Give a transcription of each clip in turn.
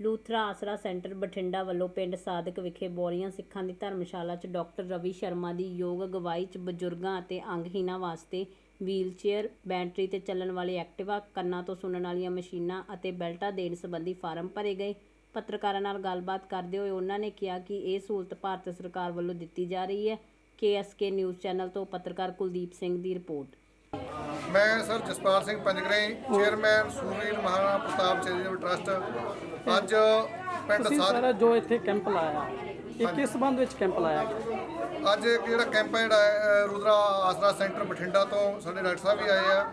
ਲੂਥਰਾ ਆਸਰਾ ਸੈਂਟਰ ਬਠਿੰਡਾ ਵੱਲੋਂ ਪਿੰਡ ਸਾਦਕ ਵਿਖੇ ਬੋਰੀਆਂ ਸਿੱਖਾਂ ਦੀ ਧਰਮਸ਼ਾਲਾ 'ਚ ਡਾਕਟਰ ਰਵੀ ਸ਼ਰਮਾ ਦੀ ਯੋਗ ਅਗਵਾਈ 'ਚ ਬਜ਼ੁਰਗਾਂ ਅਤੇ ਅੰਗਹੀਣਾਂ ਵਾਸਤੇ ਵੀਲਚੇਅਰ, ਬੈਟਰੀ ਤੇ ਚੱਲਣ ਵਾਲੇ ਐਕਟਿਵਾ, ਕੰਨਾਂ ਤੋਂ ਸੁਣਨ ਵਾਲੀਆਂ ਮਸ਼ੀਨਾਂ ਅਤੇ ਬੈਲਟਾਂ ਦੇਣ ਸੰਬੰਧੀ ਫਾਰਮ ਭਰੇ ਗਏ। ਪੱਤਰਕਾਰਾਂ ਨਾਲ ਗੱਲਬਾਤ ਕਰਦੇ ਹੋਏ ਉਹਨਾਂ ਨੇ ਕਿਹਾ ਕਿ ਇਹ ਸਹੂਲਤ ਭਾਰਤ ਸਰਕਾਰ ਵੱਲੋਂ ਦਿੱਤੀ ਜਾ ਰਹੀ ਹੈ। ਕੇਐਸਕੇ ਨਿਊਜ਼ ਚੈਨਲ ਤੋਂ ਪੱਤਰਕਾਰ ਕੁਲਦੀਪ ਸਿੰਘ ਦੀ ਰਿਪੋਰਟ। ਮੈਂ ਸਰ ਜਸਪਾਲ ਸਿੰਘ ਪੰਜਗਰੇ ਚੇਅਰਮੈਨ ਸੂਰੀਲ ਮਹਾਰਾਣਾ ਪ੍ਰਤਾਪ ਚੈਰੀਟੇਬਲ ਟਰਸਟ। ਅੱਜ ਪਿੰਡ ਸਰ ਜੋ ਇੱਥੇ ਕੈਂਪ ਲਾਇਆ ਇਹ ਕਿਸ ਸੰਬੰਧ ਵਿੱਚ ਕੈਂਪ ਲਾਇਆ? ਗਿਆ ਅੱਜ ਇੱਕ ਜਿਹੜਾ ਕੈਂਪ ਹੈ ਜਿਹੜਾ ਰੁਦਰਾ ਆਸਰਾ ਸੈਂਟਰ ਬਠਿੰਡਾ ਤੋਂ ਸਾਡੇ ਡਾਕਟਰ ਸਾਹਿਬ ਵੀ ਆਏ ਆ।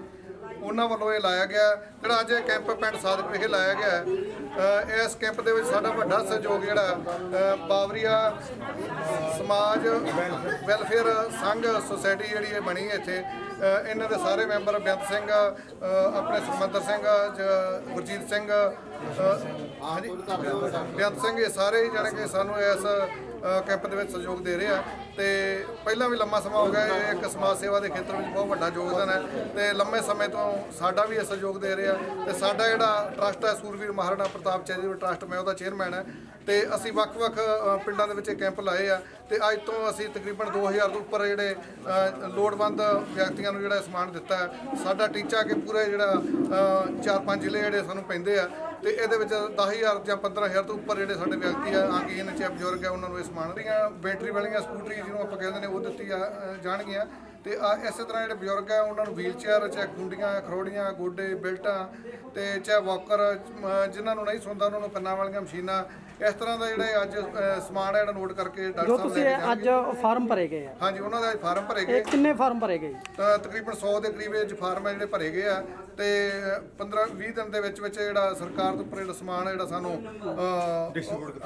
ਉਹਨਾਂ ਵੱਲੋਂ ਇਹ ਲਾਇਆ ਗਿਆ ਜਿਹੜਾ ਅੱਜ ਇਹ ਕੈਂਪ ਪਿੰਡ ਸਾਦਕ ਵਿਖੇ ਲਾਇਆ ਗਿਆ ਇਸ ਕੈਂਪ ਦੇ ਵਿੱਚ ਸਾਡਾ ਵੱਡਾ ਸਹਿਯੋਗ ਜਿਹੜਾ ਅ, ਬਾਵਰੀਆ ਸਮਾਜ ਵੈਲਫੇਅਰ ਸੰਘ ਸੁਸਾਇਟੀ ਜਿਹੜੀ ਇਹ ਬਣੀ ਹੈ ਇੱਥੇ। ਇਹਨਾਂ ਦੇ ਸਾਰੇ ਮੈਂਬਰ ਬੇਅੰਤ ਸਿੰਘ ਆਪਣੇ ਸੁਖਮੰਦਰ ਸਿੰਘ ਜ- ਗੁਰਜੀਤ ਸਿੰਘ ਹਾਂਜੀ। ਬੇਅੰਤ ਸਿੰਘ ਇਹ ਸਾਰੇ ਹੀ ਜਾਣੀ ਕਿ ਸਾਨੂੰ ਇਸ ਕੈਂਪ ਦੇ ਵਿੱਚ ਸਹਿਯੋਗ ਦੇ ਰਹੇ ਆ। ਤੇ ਪਹਿਲਾਂ ਵੀ ਲੰਮਾ ਸਮਾਂ ਹੋ ਗਿਆ ਇਹ ਇੱਕ ਸਮਾਜ ਸੇਵਾ ਦੇ ਖੇਤਰ ਵਿੱਚ ਬਹੁਤ ਵੱਡਾ ਯੋਗਦਾਨ ਹੈ। ਤੇ ਲੰਮੇ ਸਮੇਂ ਤੋਂ ਸਾਡਾ ਵੀ ਇਹ ਸਹਿਯੋਗ ਦੇ ਰਹੇ ਆ। ਤੇ ਸਾਡਾ ਜਿਹੜਾ ਟਰਸਟ ਹੈ ਸੂਰਵੀਰ ਮਹਾਰਾਣਾ ਪ੍ਰਤਾਪ ਚੈਰੀਟੇਬਲ ਟਰਸਟ ਮੈਂ ਉਹਦਾ ਚੇਅਰਮੈਨ ਹੈ। ਤੇ ਅਸੀਂ ਵੱਖ-ਵੱਖ ਪਿੰਡਾਂ ਦੇ ਵਿੱਚ ਇਹ ਕੈਂਪ ਲਾਏ ਆ। ਤੇ ਅੱਜ ਤੋਂ ਅਸੀਂ ਤਕਰੀਬਨ 2000 ਤੋਂ ਉੱਪਰ ਜਿਹੜੇ ਲੋੜਵੰਦ ਵਿਅਕਤੀਆਂ ਨੂੰ ਜਿਹੜਾ ਸਮਾਨ ਦਿੱਤਾ ਹੈ। ਸਾਡਾ ਟੀਚਾ ਕਿ ਪੂਰੇ ਜਿਹੜਾ ਅ, ਚਾਰ ਪੰਜ ਜ਼ਿਲ੍ਹੇ ਜਿਹੜੇ ਸਾਨੂੰ ਪੈਂਦੇ ਆ। ਤੇ ਇਹਦੇ ਵਿੱਚ 10000 ਜਾਂ 15000 ਤੋਂ ਉੱਪਰ ਜਿਹੜੇ ਸਾਡੇ ਵਿਅਕਤੀ ਆ ਅੰਗਹੀਨ ਚਾਹੇ ਬਜ਼ੁਰਗ ਆ, ਉਹਨਾਂ ਨੂੰ ਇਹ ਸਮਾਨ ਦੀਆਂ ਬੈਟਰੀ ਵਾਲੀਆਂ ਸਕੂਟਰੀ ਜਿਹਨੂੰ ਆਪਾਂ ਕਹਿੰਦੇ ਨੇ, ਉਹ ਦਿੱਤੀ ਜਾਣਗੀਆਂ। ਤੇ ਆ ਇਸੇ ਤਰ੍ਹਾਂ ਜਿਹੜੇ ਬਜ਼ੁਰਗ ਆ ਉਹਨਾਂ ਨੂੰ ਵੀਲ ਚੇਅਰ ਚਾਹੇ ਗੁੰਡੀਆਂ ਖਰੋੜੀਆਂ ਗੋਡੇ ਬਿਲਟਾਂ ਤੇ ਚਾਹੇ ਵਾਕਰ ਜਿਨ੍ਹਾਂ ਨੂੰ ਨਹੀਂ ਸੁਣਦਾ ਉਹਨਾਂ ਨੂੰ ਕੰਨਾਂ ਵਾਲੀਆਂ ਮਸ਼ੀਨਾਂ ਇਸ ਤਰ੍ਹਾਂ ਦਾ ਜਿਹੜਾ ਅੱਜ ਸਮਾਨ ਹੈ ਜਿਹੜਾ ਨੋਟ ਕਰਕੇ ਡਾਕਟਰ ਜੋ ਸਾਹਿਬ ਤੁਸੀਂ ਲੈ ਕੇ ਇਹ ਅੱਜ ਫਾਰਮ ਭਰੇ ਗਏ ਆ। ਹਾਂਜੀ ਉਹਨਾਂ ਦਾ ਅੱਜ ਫਾਰਮ ਭਰੇ ਗਏ। ਕਿੰਨੇ ਫਾਰਮ ਭਰੇ ਗਏ? ਤਾਂ ਤਕਰੀਬਨ 100 ਦੇ ਕਰੀਬ ਇਹ ਫਾਰਮ ਹੈ ਜਿਹੜੇ ਭਰੇ ਗਏ ਆ ਤੇ 15 20 ਦਿਨ ਦੇ ਵਿੱਚ ਵਿੱਚ ਜਿਹੜਾ ਸਰਕਾਰ ਤੋਂ ਉੱਪਰ ਜਿਹੜਾ ਸਮਾਨ ਜਿਹੜਾ ਸਾਨੂੰ ਡਿਸਟ੍ਰੀਬਿਊਟ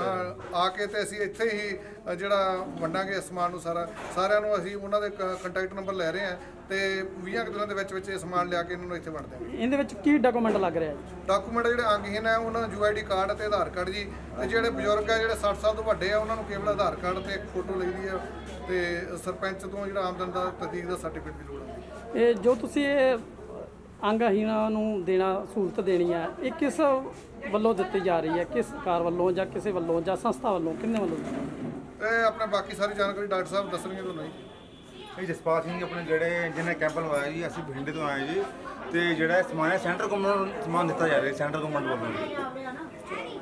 ਆ ਕੇ ਤੇ ਅਸੀਂ ਇੱਥੇ ਹੀ ਜਿਹੜਾ ਵੰਡਾਂਗੇ ਸਮਾਨ ਨੂੰ ਸਾਰਾ। ਸਾਰਿਆਂ ਨੂੰ ਅਸੀਂ ਉਹਨਾਂ ਦੇ ਕੰਟੈਕਟ ਨੰਬਰ ਲੈ ਰਹੇ ਆ ਤੇ 20 ਕੁ ਦਿਨਾਂ ਦੇ ਵਿੱਚ ਵਿੱਚ ਇਹ ਸਮਾਨ ਲਿਆ ਕੇ ਇਹਨਾਂ ਨੂੰ ਇੱਥੇ ਵੰਡ ਦਿਆਂਗੇ। ਇਹਦੇ ਵਿੱਚ ਕੀ ਡਾਕੂਮੈਂਟ ਲੱਗ ਰਿਹਾ ਹੈ ਡਾਕੂਮੈਂਟ ਜਿਹੜੇ ਅੰਗਹੀਨ ਹੈ ਉਹਨਾਂ ਦਾ ਯੂਆਈਡੀ ਕਾਰਡ ਅਤੇ ਆਧਾਰ ਕਾਰਡ ਜੀ ਤੇ ਜਿਹੜੇ ਬਜ਼ੁਰਗ ਆ ਜਿਹੜੇ 60 ਸਾਲ ਤੋਂ ਵੱਡੇ ਆ ਉਹਨਾਂ ਨੂੰ ਕੇਵਲ ਆਧਾਰ ਕਾਰਡ ਤੇ ਇੱਕ ਫੋਟੋ ਲਈਦੀ ਹੈ ਤੇ ਸਰਪੰਚ ਤੋਂ ਜਿਹੜਾ ਆਮਦਨ ਦਾ ਤਸਦੀਕ ਦਾ ਸਰਟੀਫਿਕੇਟ ਦੀ ਲੋੜ ਹੁੰਦੀ ਹੈ ਇਹ ਜੋ ਤੁਸੀਂ ਇਹ ਅੰਗਹੀਣਾਂ ਨੂੰ ਦੇਣਾ ਸਹੂਲਤ ਦੇਣੀ ਹੈ ਇਹ ਕਿਸ ਵੱਲੋਂ ਦਿੱਤੀ ਜਾ ਰਹੀ ਹੈ ਕਿਸ ਸਰਕਾਰ ਵੱਲੋਂ ਜਾਂ ਕਿਸੇ ਵੱਲੋਂ ਜਾਂ ਸੰਸਥਾ ਵੱਲੋਂ? ਕਿੰਨੇ ਵੱਲੋਂ ਇਹ ਆਪਣੇ ਬਾਕੀ ਸਾਰੀ ਜਾਣਕਾਰੀ ਡਾਕਟਰ ਸਾਹਿਬ ਦੱਸਣਗੇ ਤੁਹਾਨੂੰ ਜੀ। ਇਹ ਜਸਪਾਲ ਸਿੰਘ ਆਪਣੇ ਜਿਹੜੇ ਜਿਹਨੇ ਕੈਂਪ ਲਵਾਇਆ ਜੀ, ਅਸੀਂ ਬਠਿੰਡੇ ਤੋਂ ਆਏ ਜੀ ਤੇ ਜਿਹੜਾ ਸਮਾਨ ਹੈ ਸੈਂਟਰ ਗਵਰਨਮੈਂਟ ਸਮਾਨ ਦਿੱਤਾ ਜਾ ਰਿਹਾ ਸੈਂਟਰ ਗਵਰਨਮੈਂਟ ਵੱਲੋਂ